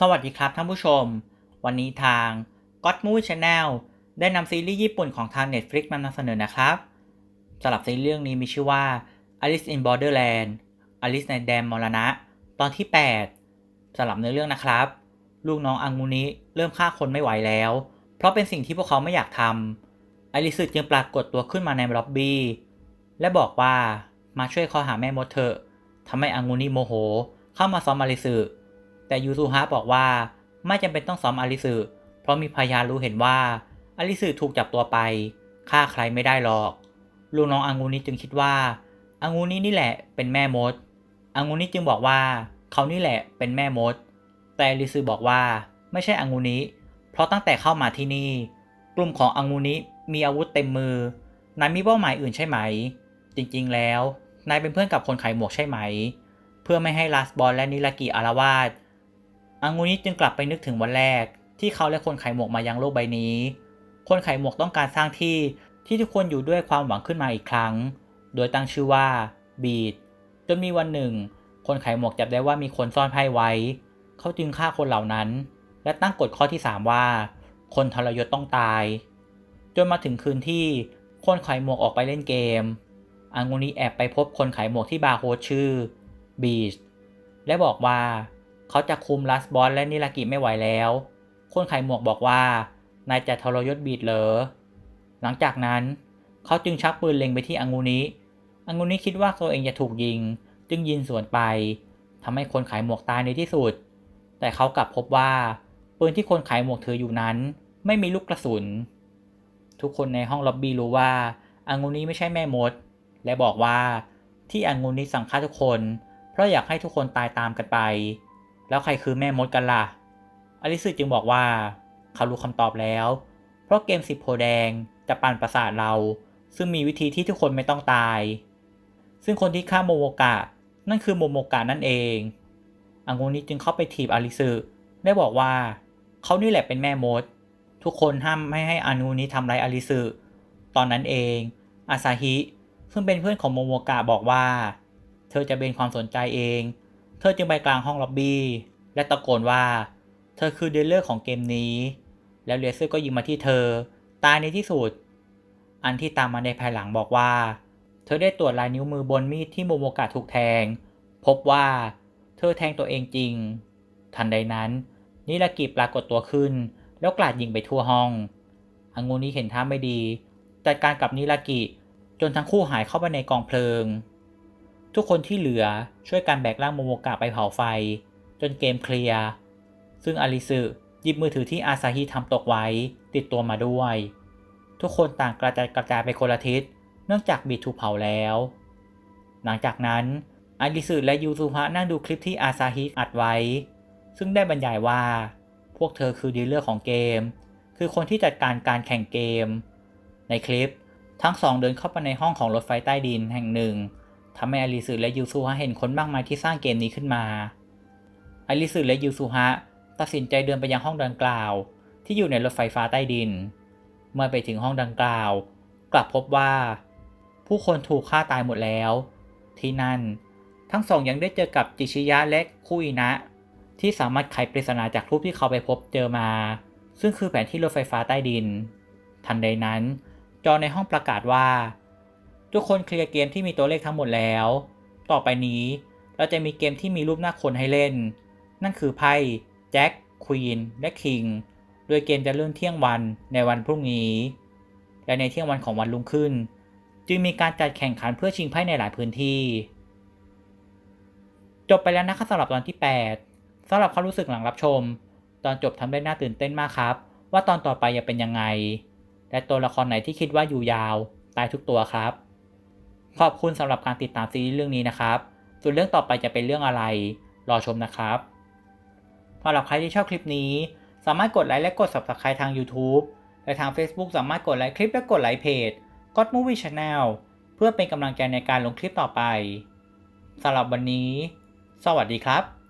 สวัสดีครับท่านผู้ชม วันนี้ทาง God Movie Channel ได้นำซีรีส์ญี่ปุ่นของทาง Netflix มานำเสนอนะครับสำหรับซีรีส์เรื่องนี้มีชื่อว่า Alice in Borderland Alice ในแดนมรณะ ตอนที่ 8สำหรับเนื้อเรื่องนะครับ ลูกน้องอังมูนิเริ่มฆ่าคนไม่ไหวแล้ว เพราะเป็นสิ่งที่พวกเขาไม่อยากทำอลิสจึงปรากฏตัวขึ้นมาในล็อบบี้และบอกว่ามาช่วยเขาหาแม่มดเถอะทำให้อังมูนิโมโห เข้ามาซ้อมอลิสึ แต่ยูซูฮะบอกว่าไม่จำเป็นต้องซ้อมอลิสึเพราะมีพยานรู้เห็นว่าอลิสึถูกจับตัวไปฆ่าใครไม่ได้หรอก ลูกน้องอังูนิจึงคิดว่าอังูนินี่แหละเป็นแม่มดอังูนิจึงบอกว่าเขานี่แหละเป็นแม่มด แต่อลิสึบอกว่าไม่ใช่อังูนิเพราะตั้งแต่เข้ามาที่นี่ กลุ่มของอังูนิมีอาวุธเต็มมือนายมีเป้าหมายอื่นใช่ไหม จริงๆแล้วนายเป็นเพื่อนกับคนขายหมวกใช่ไหม เพื่อไม่ให้ลาสบอลและนิลากิอารวาส อังูนิจึงกลับไปนึกถึงวันแรก ที่เขาและคนไขหมวกมายังโลกใบนี้ คนไขหมวกต้องการสร้างที่ที่ทุกคนอยู่ด้วยความหวังขึ้นมาอีกครั้ง โดยตั้งชื่อว่าบีดจนมีวันหนึ่ง คนไขหมวกจับได้ว่ามีคนซ่อนไพ่ไว้ เขาจึงฆ่าคนเหล่านั้น และตั้งกฎข้อที่ 3 ว่า คนทรยศต้องตาย จนมาถึงคืนที่คนไขหมวกออกไปเล่นเกมอังูนิแอบไปพบคนไขหมวกที่บาร์โฮสชื่อบีชและบอกว่า เขาจะคุมลัสบอสและนิลากิไม่ไหวแล้ว คนไขหมวกบอกว่านายจะทรยศบีดเหรอ หลังจากนั้น เขาจึงชักปืนเล็งไปที่อังูนิอังูนิคิดว่าตัวเองจะถูกยิง จึงยิงสวนไปทำให้คนขายหมวกตายในที่สุด แต่เขากลับพบว่า ปืนที่คนขายหมวกถืออยู่นั้น ไม่มีลูกกระสุน ทุกคนในห้องล็อบบี้รู้ว่าอังูนิไม่ใช่แม่มด และบอกว่าที่อังูนิสั่งฆ่าทุกคน เพราะอยากให้ทุกคนตายตามกันไป แล้วใครคือแม่มดกันล่ะ อลิซจึงบอกว่า เขารู้คำตอบแล้ว เพราะเกมสิบโพแดงจะปั่นประสาทเรา ซึ่งมีวิธีที่ทุกคนไม่ต้องตาย ซึ่งคนที่ฆ่าโมโมกะ นั่นคือโมโมกะนั่นเองอังโงนิจึงเข้าไปถีบอลิซได้บอกว่า เขานี่แหละเป็นแม่มด ทุกคนห้ามไม่ให้อานูนิทำร้ายอลิซตอนนั้นเอง อาซาฮิซึ่งเป็นเพื่อนของโมโมกะบอกว่า เธอจะเป็นความสนใจเอง เธอจึงไปกลางห้องล็อบบี้และตะโกนว่า เธอคือเดลเลอร์ของเกมนี้ แล้วเลเซอร์ก็ยิงมาที่เธอ ตายในที่สุด อันที่ตามมาในภายหลังบอกว่า เธอได้ตรวจลายนิ้วมือบนมีดที่โมโมกะถูกแทง พบว่าเธอแทงตัวเองจริง ทันใดนั้น นิรากิปรากฏตัวขึ้น แล้วกราดยิงไปทั่วห้องอังูนี้เห็นท่าไม่ดี จัดการกับนิรากิจนทั้งคู่หายเข้าไปในกองเพลิง ทุกคนที่เหลือช่วยกันแบกร่างโมโมกะไปเผาไฟ จนเกมเคลียร์ ซึ่งอลิซึหยิบมือถือที่อาซาฮิทำตกไว้ติดตัวมาด้วย ทุกคนต่างกระจายกระจายไปคนละทิศ เนื่องจากบีถูกเผาแล้ว หลังจากนั้นอลิซึและยูซูฮะนั่งดูคลิปที่อาซาฮิอัดไว้ ซึ่งได้บรรยายว่า พวกเธอคือดีลเลอร์ของเกม คือคนที่จัดการการแข่งเกม ในคลิปทั้งสองเดินเข้าไปในห้องของรถไฟใต้ดินแห่งหนึ่ง ทำให้อลิซึและยูซูฮะเห็นคนมากมายที่สร้างเกมนี้ขึ้นมาอลิซึและยูซูฮะตัดสินใจเดินไปยังห้องดังกล่าว ที่อยู่ในรถไฟฟ้าใต้ดิน เมื่อไปถึงห้องดังกล่าว กลับพบว่า ผู้คนถูกฆ่าตายหมดแล้ว ที่นั่น ทั้งสองยังได้เจอกับจิชิยะและคุยนะ ที่สามารถไขปริศนาจากรูปที่เขาไปพบเจอมา ซึ่งคือแผนที่รถไฟฟ้าใต้ดิน ทันใดนั้น จอในห้องประกาศว่า ทุกคนเคลียร์เกมที่มีตัวเลขทั้งหมดแล้ว ต่อไปนี้ เราจะมีเกมที่มีรูปหน้าคนให้เล่น นั่นคือไพ่แจ็คควีนและคิง โดยเกมจะเริ่มเที่ยงวันในวันพรุ่งนี้ และในเที่ยงวันของวันรุ่งขึ้น จึงมีการจัดแข่งขันเพื่อชิงไพ่ในหลายพื้นที่ จบไปแล้วนะครับสำหรับตอนที่ 8สำหรับความรู้สึกหลังรับชม ตอนจบทำได้น่าตื่นเต้นมากครับ ว่าตอนต่อไปจะเป็นยังไง และตัวละครไหนที่คิดว่าอยู่ยาว ตายทุกตัวครับ ขอบคุณสำหรับการติดตามซีรีส์เรื่องนี้นะครับ ส่วนเรื่องต่อไปจะเป็นเรื่องอะไร รอชมนะครับสำหรับใครที่ชอบคลิปนี้ สามารถกดไลค์และกด subscribe ทาง YouTube และทาง Facebook สามารถกดไลค์คลิปและกดไลค์เพจ God Movie Channel เพื่อเป็นกำลังใจในการลงคลิปต่อไปสำหรับวันนี้ สวัสดีครับ